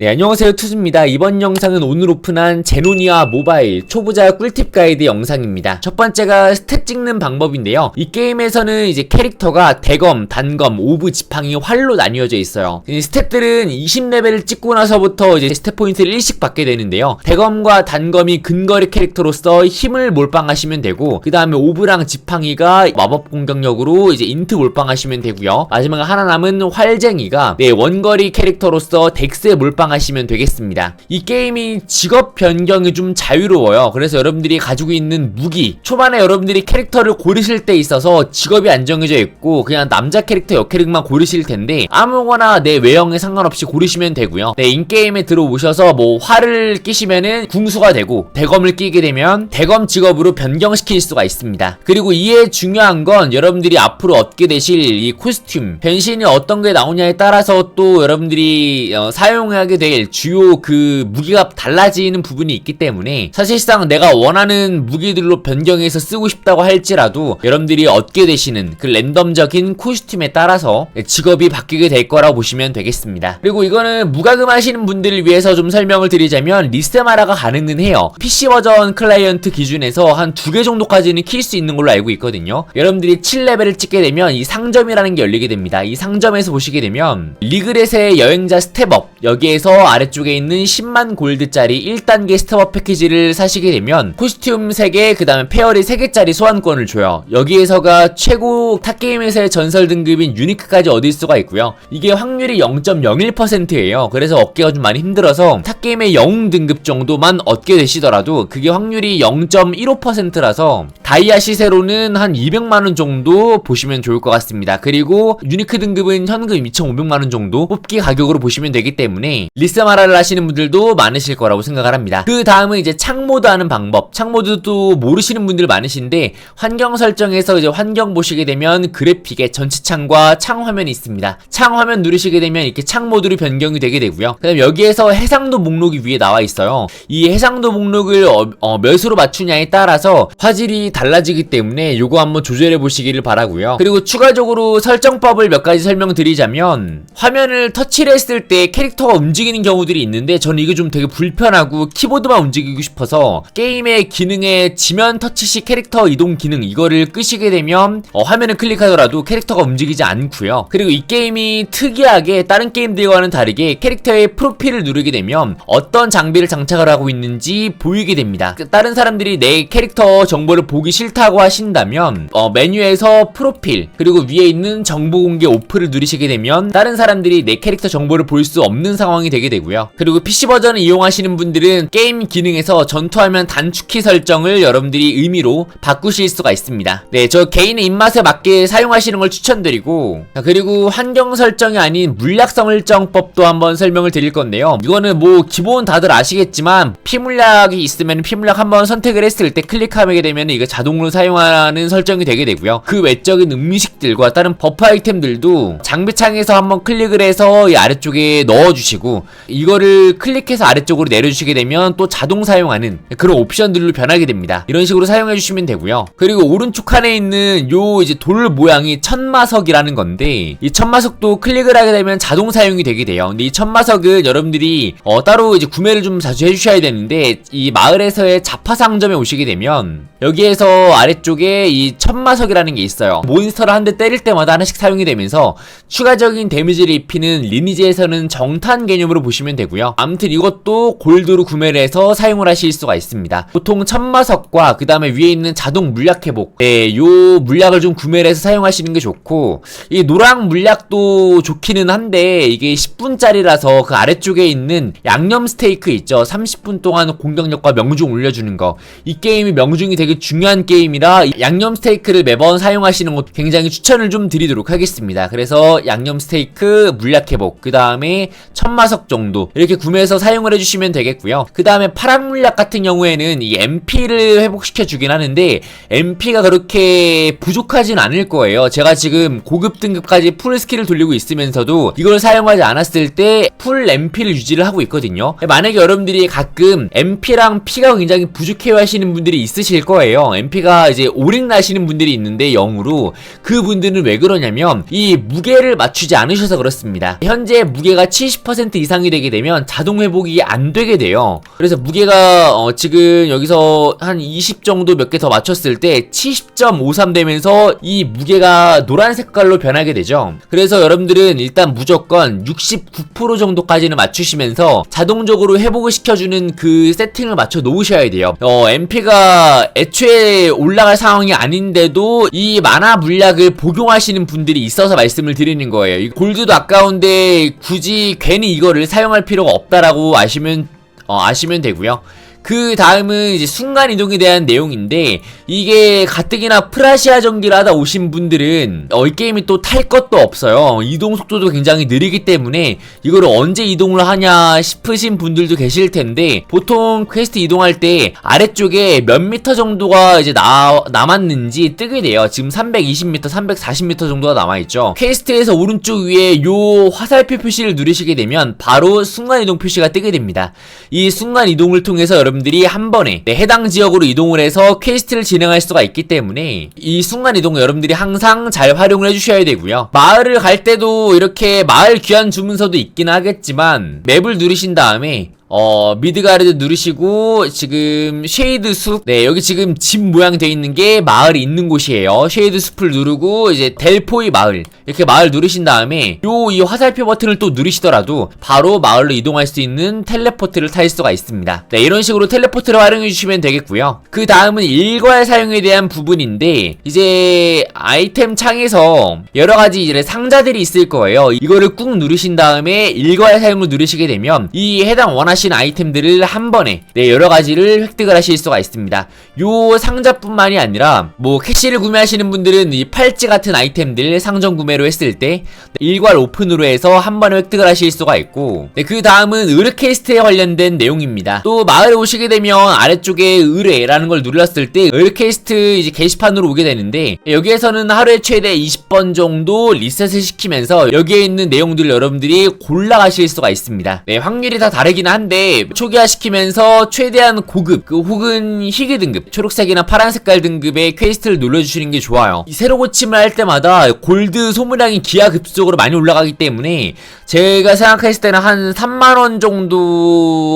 네, 안녕하세요. 투즈입니다. 이번 영상은 오늘 오픈한 제노니아 모바일 초보자 꿀팁 가이드 영상입니다. 첫 번째가 스탯 찍는 방법인데요. 이 게임에서는 이제 캐릭터가 대검, 단검, 오브, 지팡이, 활로 나뉘어져 있어요. 이 스탯들은 20레벨을 찍고 나서부터 이제 스탯 포인트를 1씩 받게 되는데요. 대검과 단검이 근거리 캐릭터로서 힘을 몰빵하시면 되고, 그 다음에 오브랑 지팡이가 마법 공격력으로 이제 인트 몰빵하시면 되고요. 마지막 하나 남은 활쟁이가 네, 원거리 캐릭터로서 덱스에 몰빵 하시면 되겠습니다. 이 게임이 직업 변경이 좀 자유로워요. 그래서 여러분들이 가지고 있는 무기, 초반에 여러분들이 캐릭터를 고르실 때 있어서 직업이 안 정해져 있고 그냥 남자 캐릭터 여캐릭만 고르실 텐데 아무거나 내 외형에 상관없이 고르시면 되고요. 네, 인게임에 들어오셔서 뭐 활을 끼시면은 궁수가 되고 대검을 끼게 되면 대검 직업으로 변경시킬 수가 있습니다. 그리고 이에 중요한 건 여러분들이 앞으로 얻게 되실 이 코스튬 변신이 어떤 게 나오냐에 따라서 또 여러분들이 어, 사용하게 될 주요 그 무기가 달라지는 부분이 있기 때문에 사실상 내가 원하는 무기들로 변경해서 쓰고 싶다고 할지라도 여러분들이 얻게 되시는 그 랜덤적인 코스튬에 따라서 직업이 바뀌게 될 거라고 보시면 되겠습니다. 그리고 이거는 무과금 하시는 분들을 위해서 좀 설명을 드리자면 리스테마라가 가능은 해요. PC 버전 클라이언트 기준에서 한 두 개 정도까지는 킬 수 있는 걸로 알고 있거든요. 여러분들이 7레벨을 찍게 되면 이 상점이라는 게 열리게 됩니다. 이 상점에서 보시게 되면 리그렛의 여행자 스텝업 여기에서 아래쪽에 있는 10만 골드짜리 1단계 스텝업 패키지를 사시게 되면 코스튬 3개 그 다음에 페어리 3개짜리 소환권을 줘요. 여기에서가 최고 탑게임에서의 전설 등급인 유니크까지 얻을 수가 있고요. 이게 확률이 0.01%예요. 그래서 얻기가 좀 많이 힘들어서 탑게임의 영웅 등급 정도만 얻게 되시더라도 그게 확률이 0.15%라서 다이아 시세로는 한 200만원 정도 보시면 좋을 것 같습니다. 그리고 유니크 등급은 현금 2,500만원 정도 뽑기 가격으로 보시면 되기 때문에 리스마라를 하시는 분들도 많으실 거라고 생각을 합니다. 그 다음은 이제 창모드 하는 방법. 창모드도 모르시는 분들 많으신데 환경 설정에서 이제 환경 보시게 되면 그래픽에 전체 창과 창 화면이 있습니다. 창 화면 누르시게 되면 이렇게 창 모드로 변경이 되게 되고요. 그다음 여기에서 해상도 목록이 위에 나와 있어요. 이 해상도 목록을 어, 어, 몇으로 맞추냐에 따라서 화질이 달라지기 때문에 요거 한번 조절해 보시기를 바라고요. 그리고 추가적으로 설정법을 몇 가지 설명드리자면 화면을 터치를 했을 때 캐릭터가 움직 이는 경우들이 있는데 저는 이게 좀 되게 불편하고 키보드만 움직이고 싶어서 게임의 기능에 지면 터치식 캐릭터 이동 기능 이거를 끄시게 되면 어, 화면을 클릭하더라도 캐릭터가 움직이지 않고요. 그리고 이 게임이 특이하게 다른 게임들과는 다르게 캐릭터의 프로필을 누르게 되면 어떤 장비를 장착을 하고 있는지 보이게 됩니다. 그 다른 사람들이 내 캐릭터 정보를 보기 싫다고 하신다면 어, 메뉴에서 프로필 그리고 위에 있는 정보 공개 오프를 누르시게 되면 다른 사람들이 내 캐릭터 정보를 볼 수 없는 상황이 되게 되고요. 그리고 PC 버전을 이용하시는 분들은 게임 기능에서 전투하면 단축키 설정을 여러분들이 의미로 바꾸실 수가 있습니다. 네, 저 개인의 입맛에 맞게 사용하시는 걸 추천드리고 자, 그리고 환경 설정이 아닌 물약 설정법도 한번 설명을 드릴 건데요. 이거는 뭐 기본 다들 아시겠지만 피물약이 있으면 피물약 한번 선택을 했을 때 클릭하게 되면 이거 자동으로 사용하는 설정이 되게 되고요. 그 외적인 음식들과 다른 버프 아이템들도 장비창에서 한번 클릭을 해서 이 아래쪽에 넣어주시고 이거를 클릭해서 아래쪽으로 내려주시게 되면 또 자동 사용하는 그런 옵션들로 변하게 됩니다. 이런 식으로 사용해 주시면 되고요. 그리고 오른쪽 칸에 있는 요 이제 돌 모양이 천마석이라는 건데 이 천마석도 클릭을 하게 되면 자동 사용이 되게 돼요. 근데 이 천마석은 여러분들이 어, 따로 이제 구매를 좀 자주 해주셔야 되는데 이 마을에서의 자파 상점에 오시게 되면 여기에서 아래쪽에 이 천마석이라는 게 있어요. 몬스터를 한 대 때릴 때마다 하나씩 사용이 되면서 추가적인 데미지를 입히는 리니지에서는 정탄 개념으로 보시면 되고요. 아무튼 이것도 골드로 구매를 해서 사용을 하실 수가 있습니다. 보통 천마석과 그 다음에 위에 있는 자동 물약 회복, 네, 요 물약을 좀 구매를 해서 사용하시는 게 좋고 이 노랑 물약도 좋기는 한데 이게 10분짜리라서 그 아래쪽에 있는 양념 스테이크 있죠. 30분 동안 공격력과 명중 올려주는 거. 이 게임이 명중이 되게 중요한 게임이라 양념 스테이크를 매번 사용하시는 것도 굉장히 추천을 좀 드리도록 하겠습니다. 그래서 양념 스테이크 물약 회복, 그 다음에 천마석 정도 이렇게 구매해서 사용을 해주시면 되겠고요. 그 다음에 파란 물약 같은 경우에는 이 MP를 회복시켜 주긴 하는데 MP가 그렇게 부족하진 않을 거예요. 제가 지금 고급 등급까지 풀 스킬을 돌리고 있으면서도 이걸 사용하지 않았을 때 풀 MP를 유지를 하고 있거든요. 만약에 여러분들이 가끔 MP랑 P가 굉장히 부족해요 하시는 분들이 있으실 거예요. MP가 이제 오링 나시는 분들이 있는데 0으로 그 분들은 왜 그러냐면 이 무게를 맞추지 않으셔서 그렇습니다. 현재 무게가 70% 이상이 되게 되면 자동 회복이 안 되게 돼요. 그래서 무게가 어, 지금 여기서 한 20 정도 몇 개 더 맞췄을 때 70.53 되면서 이 무게가 노란 색깔로 변하게 되죠. 그래서 여러분들은 일단 무조건 69% 정도까지는 맞추시면서 자동적으로 회복을 시켜주는 그 세팅을 맞춰 놓으셔야 돼요. 어, MP가 애초에 올라갈 상황이 아닌데도 이 만화 물약을 복용하시는 분들이 있어서 말씀을 드리는 거예요. 이 골드도 아까운데 굳이 괜히 이 거를 사용할 필요가 없다라고 아시면 어, 아시면 되고요. 그 다음은 이제 순간 이동에 대한 내용인데 이게 가뜩이나 프라시아 전기를 하다 오신 분들은 어, 이 게임이 또 탈 것도 없어요. 이동 속도도 굉장히 느리기 때문에 이거를 언제 이동을 하냐 싶으신 분들도 계실 텐데 보통 퀘스트 이동할 때 아래쪽에 몇 미터 정도가 이제 나, 남았는지 뜨게 돼요. 지금 320m, 340m 정도가 남아있죠. 퀘스트에서 오른쪽 위에 요 화살표 표시를 누르시게 되면 바로 순간 이동 표시가 뜨게 됩니다. 이 순간 이동을 통해서 여러분들이 한 번에 네, 해당 지역으로 이동을 해서 퀘스트를 진행할 수가 있기 때문에 이 순간 이동 여러분들이 항상 잘 활용을 해주셔야 되고요. 마을을 갈 때도 이렇게 마을 귀환 주문서도 있긴 하겠지만 맵을 누르신 다음에 어, 미드가르드 누르시고, 지금, 쉐이드 숲. 네, 여기 지금 집 모양 돼 있는 게 마을이 있는 곳이에요. 쉐이드 숲을 누르고, 이제 델포이 마을. 이렇게 마을 누르신 다음에, 요, 이 화살표 버튼을 또 누르시더라도, 바로 마을로 이동할 수 있는 텔레포트를 탈 수가 있습니다. 네, 이런 식으로 텔레포트를 활용해 주시면 되겠고요. 그 다음은 일괄 사용에 대한 부분인데, 이제, 아이템 창에서, 여러 가지 이제 상자들이 있을 거예요. 이거를 꾹 누르신 다음에, 일괄 사용을 누르시게 되면, 이 해당 원하시 는 아이템들을 한 번에 네, 여러 가지를 획득을 하실 수가 있습니다. 요 상자뿐만이 아니라 뭐 캐시를 구매하시는 분들은 이 팔찌 같은 아이템들 상점 구매로 했을 때 일괄 오픈으로 해서 한 번에 획득을 하실 수가 있고 네, 그 다음은 의뢰퀘스트에 관련된 내용입니다. 또 마을에 오시게 되면 아래쪽에 의뢰라는 걸 눌렀을 때 의뢰퀘스트 이제 게시판으로 오게 되는데 여기에서는 하루에 최대 20번 정도 리셋을 시키면서 여기에 있는 내용들을 여러분들이 골라가실 수가 있습니다. 네, 확률이 다 다르긴 한데 초기화시키면서 최대한 고급 그 혹은 희귀 등급 초록색이나 파란 색깔 등급의 퀘스트를 눌러주시는 게 좋아요. 이 새로 고침을 할 때마다 골드 소모량이 기하급수적으로 많이 올라가기 때문에 제가 생각했을 때는 한 3만원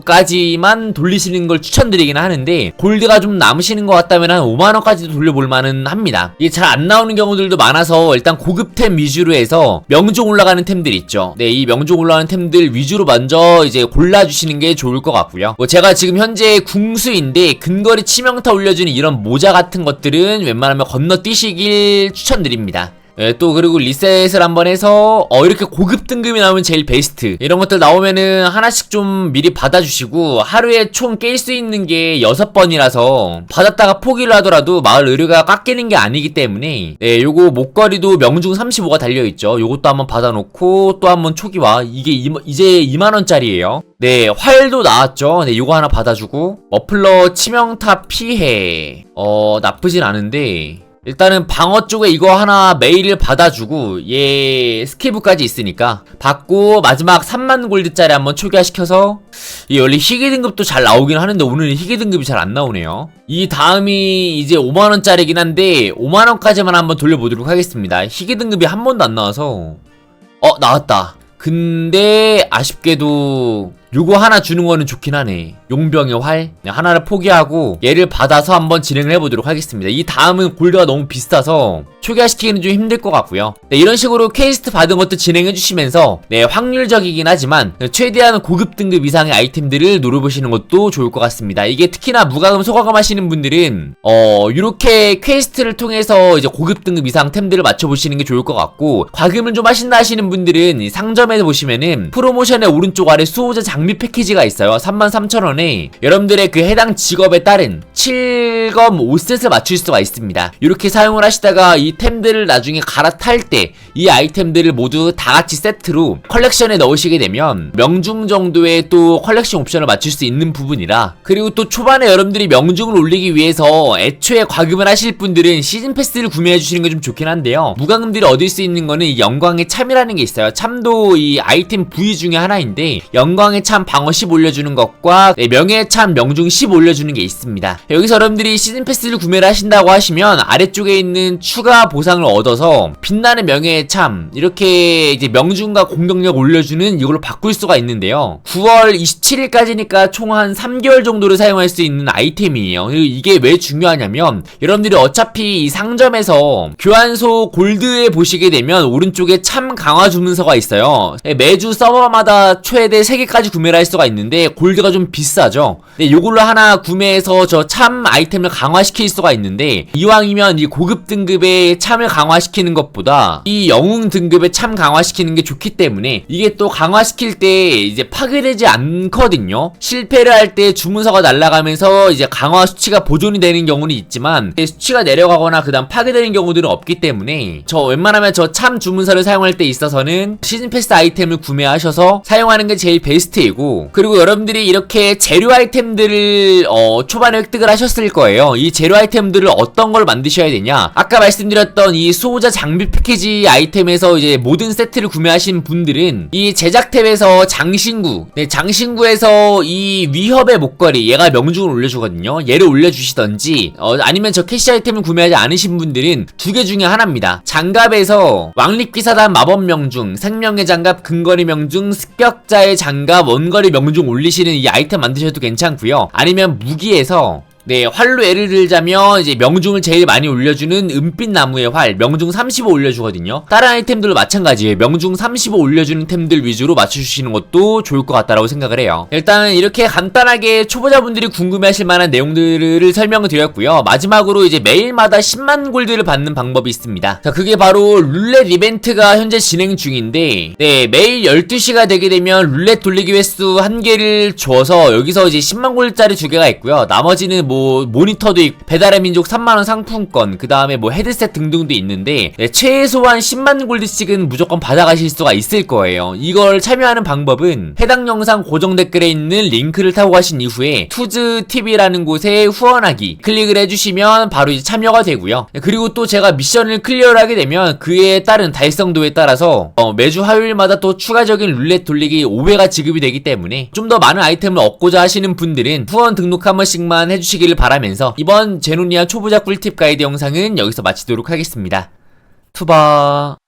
정도까지만 돌리시는 걸 추천드리긴 하는데 골드가 좀 남으시는 것 같다면 한 5만원까지도 돌려볼 만은 합니다. 이게 잘 안 나오는 경우들도 많아서 일단 고급템 위주로 해서 명중 올라가는 템들 있죠. 네, 이 명중 올라가는 템들 위주로 먼저 이제 골라주시는 게 좋을 것 같고요. 뭐 제가 지금 현재 궁수인데 근거리 치명타 올려주는 이런 모자 같은 것들은 웬만하면 건너뛰시길 추천드립니다. 예, 또 그리고 리셋을 한번 해서 어 이렇게 고급 등급이 나오면 제일 베스트. 이런 것들 나오면은 하나씩 좀 미리 받아주시고 하루에 총 깰 수 있는 게 6번이라서 받았다가 포기를 하더라도 마을 의료가 깎이는 게 아니기 때문에 네 요거 목걸이도 명중 35가 달려있죠. 요것도 한번 받아놓고 또 한번 초기화 이게 이, 이제 2만원짜리예요. 네 활도 나왔죠. 네 요거 하나 받아주고. 머플러 치명타 피해. 어 나쁘진 않은데 일단은 방어 쪽에 이거 하나 메일을 받아주고 얘 스케브까지 있으니까 받고 마지막 3만 골드짜리 한번 초기화시켜서 이 원래 희귀 등급도 잘 나오긴 하는데 오늘은 희귀 등급이 잘 안 나오네요. 이 다음이 이제 5만원짜리긴 한데 5만원까지만 한번 돌려보도록 하겠습니다. 희귀 등급이 한 번도 안 나와서. 어 나왔다. 근데 아쉽게도 요거 하나 주는 거는 좋긴 하네. 용병의 활. 네, 하나를 포기하고 얘를 받아서 한번 진행을 해보도록 하겠습니다. 이 다음은 골드가 너무 비싸서 초기화시키기는 좀 힘들 것 같고요. 네, 이런 식으로 퀘스트 받은 것도 진행해 주시면서 네, 확률적이긴 하지만 최대한 고급 등급 이상의 아이템들을 노려보시는 것도 좋을 것 같습니다. 이게 특히나 무과금 소과금 하시는 분들은 어 이렇게 퀘스트를 통해서 이제 고급 등급 이상 템들을 맞춰보시는 게 좋을 것 같고 과금을 좀 하신다 하시는 분들은 이 상점에 보시면은 프로모션의 오른쪽 아래 수호자 장미 패키지가 있어요. 33,000원에 여러분들의 그 해당 직업에 따른 7검 5셋을 맞출 수가 있습니다. 이렇게 사용을 하시다가 이 템들을 나중에 갈아탈 때 이 아이템들을 모두 다 같이 세트로 컬렉션에 넣으시게 되면 명중 정도의 또 컬렉션 옵션을 맞출 수 있는 부분이라 그리고 또 초반에 여러분들이 명중을 올리기 위해서 애초에 과금을 하실 분들은 시즌 패스를 구매해 주시는 게 좀 좋긴 한데요. 무과금들이 얻을 수 있는 거는 이 영광의 참이라는 게 있어요. 참도 이 아이템 부위 중에 하나인데 영광의 참 방어 10 올려주는 것과 네, 명예 참 명중 10 올려주는 게 있습니다. 여기서 여러분들이 시즌 패스를 구매를 하신다고 하시면 아래쪽에 있는 추가 보상을 얻어서 빛나는 명예의 참 이렇게 이제 명중과 공격력 올려주는 이걸로 바꿀 수가 있는데요. 9월 27일까지니까 총 한 3개월 정도를 사용할 수 있는 아이템이에요. 이게 왜 중요하냐면 여러분들이 어차피 이 상점에서 교환소 골드에 보시게 되면 오른쪽에 참 강화 주문서가 있어요. 네, 매주 서버마다 최대 3개까지 구매 를 할 수가 있는데 골드가 좀 비싸죠. 네, 요걸로 하나 구매해서 저 참 아이템을 강화시킬 수가 있는데 이왕이면 이 고급 등급의 참을 강화시키는 것보다 이 영웅 등급의 참 강화시키는 게 좋기 때문에 이게 또 강화시킬 때 이제 파괴되지 않거든요. 실패를 할 때 주문서가 날아가면서 이제 강화 수치가 보존이 되는 경우는 있지만 수치가 내려가거나 그다음 파괴되는 경우들은 없기 때문에 저 웬만하면 저 참 주문서를 사용할 때 있어서는 시즌 패스 아이템을 구매하셔서 사용하는 게 제일 베스트 이고 그리고 여러분들이 이렇게 재료 아이템들을 어, 초반에 획득을 하셨을 거예요. 이 재료 아이템들을 어떤 걸 만드셔야 되냐? 아까 말씀드렸던 이 수호자 장비 패키지 아이템에서 이제 모든 세트를 구매하신 분들은 이 제작 탭에서 장신구, 네, 장신구에서 이 위협의 목걸이 얘가 명중을 올려주거든요. 얘를 올려주시던지 어, 아니면 저 캐시 아이템을 구매하지 않으신 분들은 두 개 중에 하나입니다. 장갑에서 왕립기사단 마법 명중, 생명의 장갑, 근거리 명중, 습격자의 장갑, 원 거리 명중 올리시는 이 아이템 만드셔도 괜찮고요. 아니면 무기에서 네, 활로 예를 들자면 이제 명중을 제일 많이 올려주는 은빛 나무의 활, 명중 35 올려주거든요. 다른 아이템들도 마찬가지예요. 명중 35 올려주는 템들 위주로 맞춰주시는 것도 좋을 것 같다라고 생각을 해요. 일단 이렇게 간단하게 초보자분들이 궁금해하실 만한 내용들을 설명을 드렸고요. 마지막으로 이제 매일마다 10만 골드를 받는 방법이 있습니다. 자, 그게 바로 룰렛 이벤트가 현재 진행 중인데, 네, 매일 12시가 되게 되면 룰렛 돌리기 횟수 한 개를 줘서 여기서 이제 10만 골드짜리 두 개가 있고요. 나머지는 뭐 모니터도 있고 배달의 민족 3만원 상품권 그 다음에 뭐 헤드셋 등등도 있는데 네, 최소한 10만 골드씩은 무조건 받아가실 수가 있을 거예요. 이걸 참여하는 방법은 해당 영상 고정 댓글에 있는 링크를 타고 가신 이후에 투즈TV라는 곳에 후원하기 클릭을 해주시면 바로 이제 참여가 되고요. 네, 그리고 또 제가 미션을 클리어를 하게 되면 그에 따른 달성도에 따라서 어, 매주 화요일마다 또 추가적인 룰렛 돌리기 5회가 지급이 되기 때문에 좀 더 많은 아이템을 얻고자 하시는 분들은 후원 등록 한 번씩만 해주시기 를 바라면서 이번 제노니아 초보자 꿀팁 가이드 영상은 여기서 마치도록 하겠습니다. 투바.